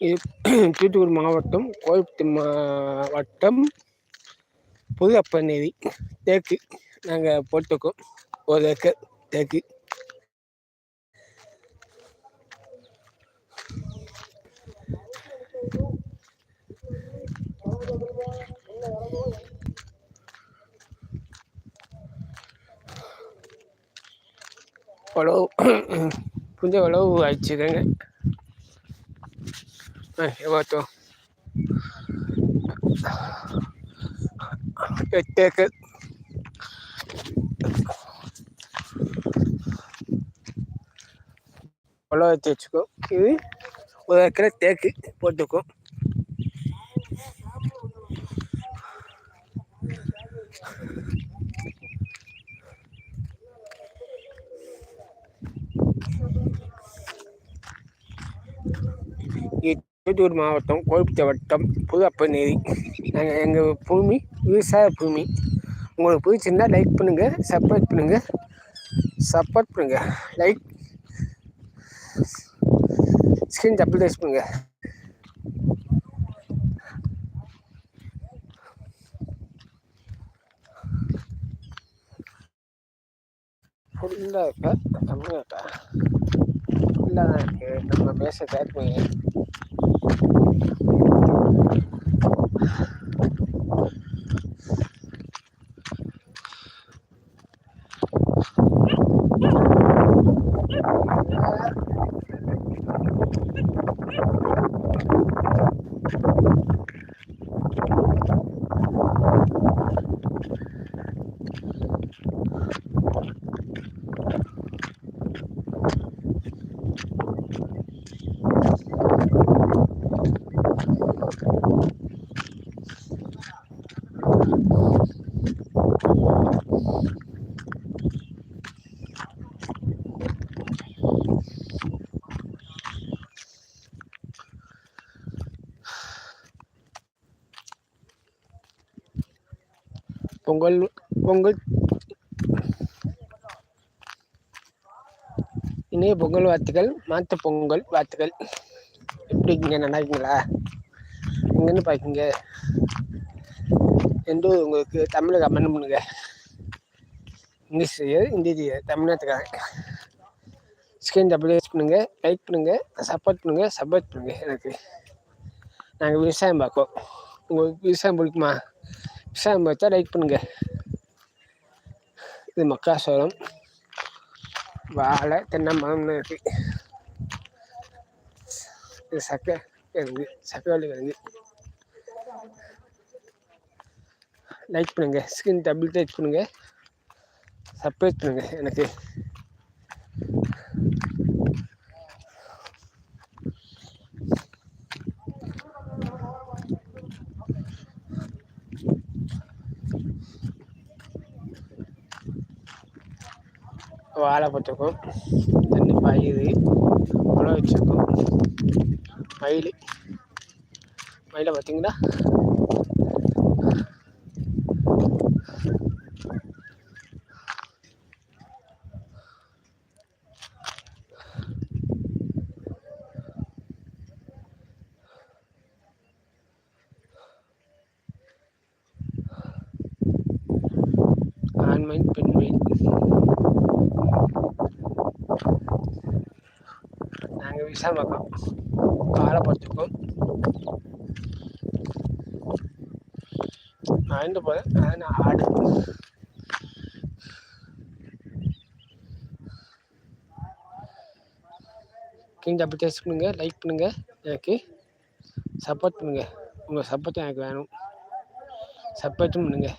இது தூத்துக்குடி மாவட்டம் கோயம்புத்தூர் மாவட்டம் புது அப்பநேரி தேக்கு. நாங்கள் போட்டிருக்கோம். ஒரு ஏக்கர் தேக்கு. உழவு கொஞ்சம் உழவு ஆயிடுச்சுக்கங்க. எவ்வளோ எட்டு ஏக்கர் உழவு வச்சு வச்சுக்கோ இது ஒரு ஏக்கரை தேக்கு போட்டுக்கோம் தூத்துக்குடி மாவட்டம் கோயம்புத்தூர் வட்டம் புது அப்பநேரி நாங்கள் எங்கள் பூமி விவசாய பூமி. உங்களுக்கு பிடிச்சிருந்தா லைக் பண்ணுங்கள் சப்போர்ட் பண்ணுங்கள் சப்போர்ட் பண்ணுங்கள் லைக் ஸ்கிரீன் டபுள் டேஸ் பண்ணுங்கள் ஃபுல்லாக இருக்கா தமிழ் இருக்கா ஃபுல்லாக தான் இருக்குது நம்ம பேச you பொங்கல் பொங்கல். இன்னைய பொங்கல் வாத்துகள் மாத்த பொங்கல் வாத்துகள் எப்படி இருக்கீங்க? நல்லா இருக்கீங்களா? எங்கன்னு பார்க்கிங்க என்று உங்களுக்கு தமிழை கமெண்ட் பண்ணுங்க. இங்கிலீஷ் ஹிந்தி தமிழ்நாட்டுக்காரன். ஸ்கிரீன் டபுள் யூஸ் பண்ணுங்க லைக் பண்ணுங்க சப்போர்ட் பண்ணுங்க சப்போர்ட் பண்ணுங்க எனக்கு. நாங்கள் விவசாயம் பார்ப்போம் உங்களுக்கு விவசாயம் பிடிக்குமா? விவசாயம் பார்த்தா லைக் பண்ணுங்கள் இது மக்காசோளம் வாழை தென்னை மரம்னு இருக்குது இது சக்கை கிழங்கு சக்கரவள்ளி கிழங்கு. லைக் பண்ணுங்கள் ஸ்கின் டபுள் டச் பண்ணுங்கள் சப்ஸ்கிரைப் பண்ணுங்கள் எனக்கு. வாழை போட்டிருக்கோம். தண்ணி பாயுது. உழவு வச்சுருக்கோம். மயில். மயிலை பார்த்தீங்கன்னா ஆண்மை பெண்மை நாங்கள் விசாலமாக்கம் காலை படுத்துக்கோம் ஆய்ந்து போல நான் ஆடு. கிங் அப்படி டேஸ்ட் பண்ணுங்கள் லைக் பண்ணுங்கள் எனக்கு சப்போர்ட் பண்ணுங்கள் உங்கள் சப்போர்ட் எனக்கு வேணும். சப்போர்ட்டும் பண்ணுங்கள்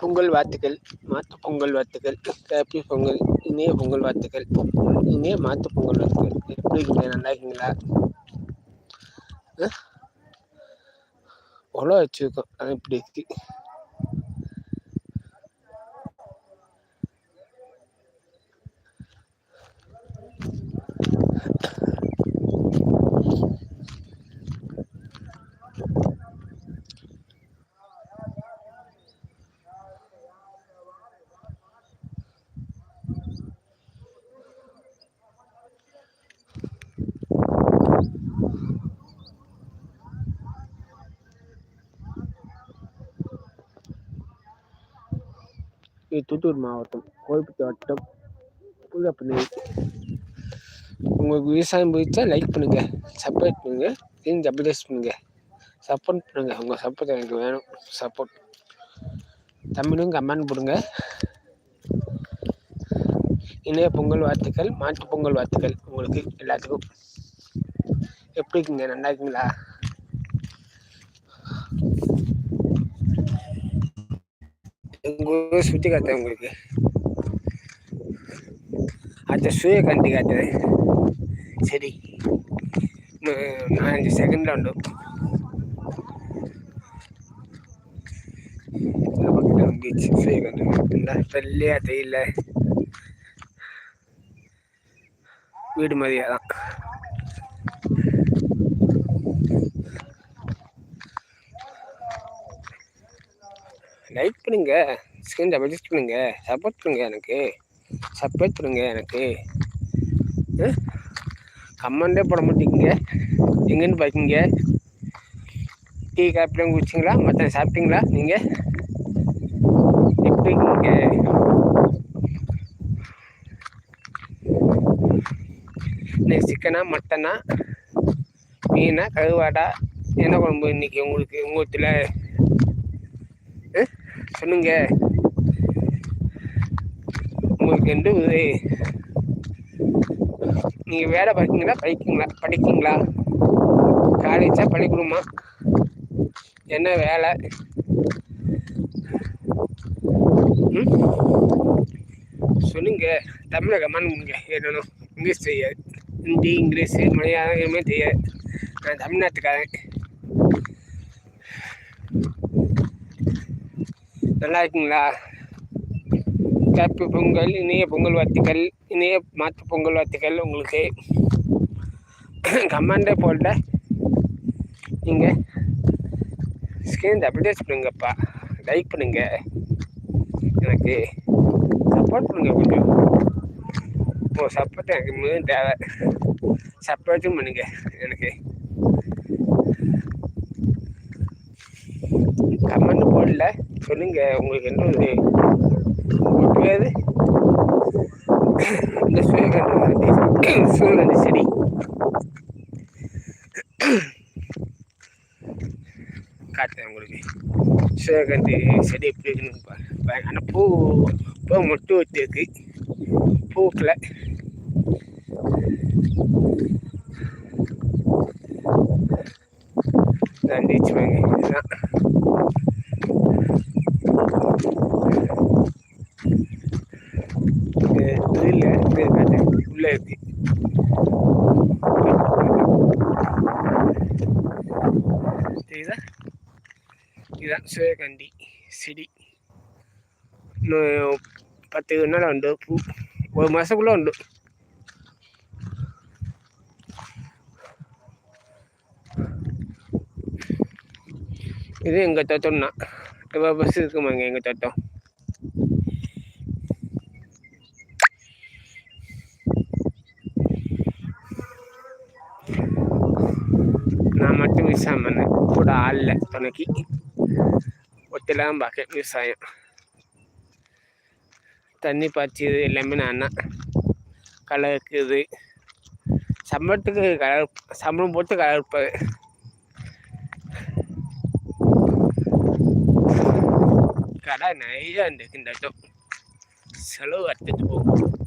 பொங்கல் வாழ்த்துக்கள் மாத்து பொங்கல் வாழ்த்துக்கள் ஹாப்பி பொங்கல் இனிய பொங்கல் வாழ்த்துக்கள் இனிய மாத்து பொங்கல் வாழ்த்துக்கள். எப்படி இருக்கீங்க? நல்லா இருக்கீங்களா? உழவு வச்சிருக்கோம். அது இப்படி இருக்கு. இது தூத்துக்குடி மாவட்டம் கோயம்புத்தூர் வட்டம். புதுப்பண்ணி உங்களுக்கு விவசாயம் பிடிச்சா லைக் பண்ணுங்கள் சப்போர்ட் பண்ணுங்கள் தெரிஞ்சு அப்டேட் பண்ணுங்கள் சப்போர்ட் பண்ணுங்கள் உங்கள் சப்போர்ட் எனக்கு வேணும். சப்போர்ட் தமிழும் கமெண்ட் போடுங்க. இணைய பொங்கல் வாழ்த்துக்கள் மாட்டு பொங்கல் வாழ்த்துக்கள் உங்களுக்கு எல்லாத்துக்கும். எப்படி இருக்குங்க? நல்லா இருக்குங்களா? உங்களுக்கு சுற்றி காட்டுறேன் உங்களுக்கு. அடுத்த சுய கண்டி காட்டுறேன். சரி. நாலஞ்சு செகண்டில் உண்டு. பீச் சுய சூரியகாந்தி வெள்ளையா தெரியல. வீடு மாதிரியா தான் லைக் பண்ணுங்க. ஸ்க்ரீன் டபுள் பண்ணுங்க. சப்போர்ட் பண்ணுங்க எனக்கு. சப்போர்ட் பண்ணுங்க எனக்கு. கமெண்டே போட மாட்டேங்க. எங்கேன்னு பார்க்கிங்க டீ காப்பிலாம் குடிச்சிங்களா? மற்ற சாப்பிட்டீங்களா நீங்கள் எப்படி இன்னைக்கு சிக்கனா மட்டனா? மீனா கருவாடா? என்ன குழம்பு இன்னைக்கு உங்களுக்கு? உங்கள் வீட்டில் பண்ணுங்க உங்களுக்கு எந்த உதவி நீங்கள் வேலை பார்க்கீங்களா? படிக்கீங்களா? படிக்கீங்களா? காலேஜா பள்ளிக்கூடமா? என்ன வேலை? சொல்லுங்க. தமிழக மண்ணுங்க என்னணும் இங்கிலீஷ் தெரியாது. ஹிந்தி இங்கிலீஷு மலையாளம் எதுவுமே தெரியாது. நான் தமிழ்நாட்டுக்காரன். நல்லா இருக்குங்களா? கேப்பு பொங்கல் இணைய பொங்கல் வாழ்த்துக்கள் இணைய மாற்று பொங்கல் வாழ்த்துக்கள் உங்களுக்கு. கமெண்டே போடல. நீங்கள் ஸ்கிரீன் அப்டேட் பண்ணுங்கப்பா லைக் பண்ணுங்க. எனக்கு சப்போர்ட் பண்ணுங்க கொஞ்சம். ஓ சப்போர்ட் எனக்கு மிகவும் தேவை. சப்போர்ட்டும் பண்ணுங்க எனக்கு. கமெண்ட் போடல. சொல்லுங்க உங்களுக்கு என்ன ஒரு பேர் இந்த சூரியகாந்தி சூரியகாந்தி செடி. காட்டுறேன் உங்களுக்கு. சூரியகாந்தி செடி எப்படி இருக்குன்னு ஆனால் பூ பூ மொட்டு வச்சிருக்கு. பூக்கில். நன்றி வாங்க இதுதான் உள்ள இருக்கு தெரியுதா இதுதான் சூரியகாந்தி செடி. இன்னும் பத்து நாள் உண்டு பூ. ஒரு மாதக்குள்ளே உண்டு. இது எங்கள் தோட்டம் தான் பஸ் இருக்குமாங்க எங்கள் தோட்டம். நான் மட்டும் விசாமன் கூட ஆள் துணைக்கு. ஒத்திலாம் பார்க்க விவசாயம் தண்ணி பாய்ச்சிது எல்லாமே நான் தான் களை சம்பளத்துக்கு கலர் சம்பளம் போட்டு கலர்ப்பது கடை நிறையா இருந்துருக்கு இந்த செலவு அறுத்துட்டு போகும்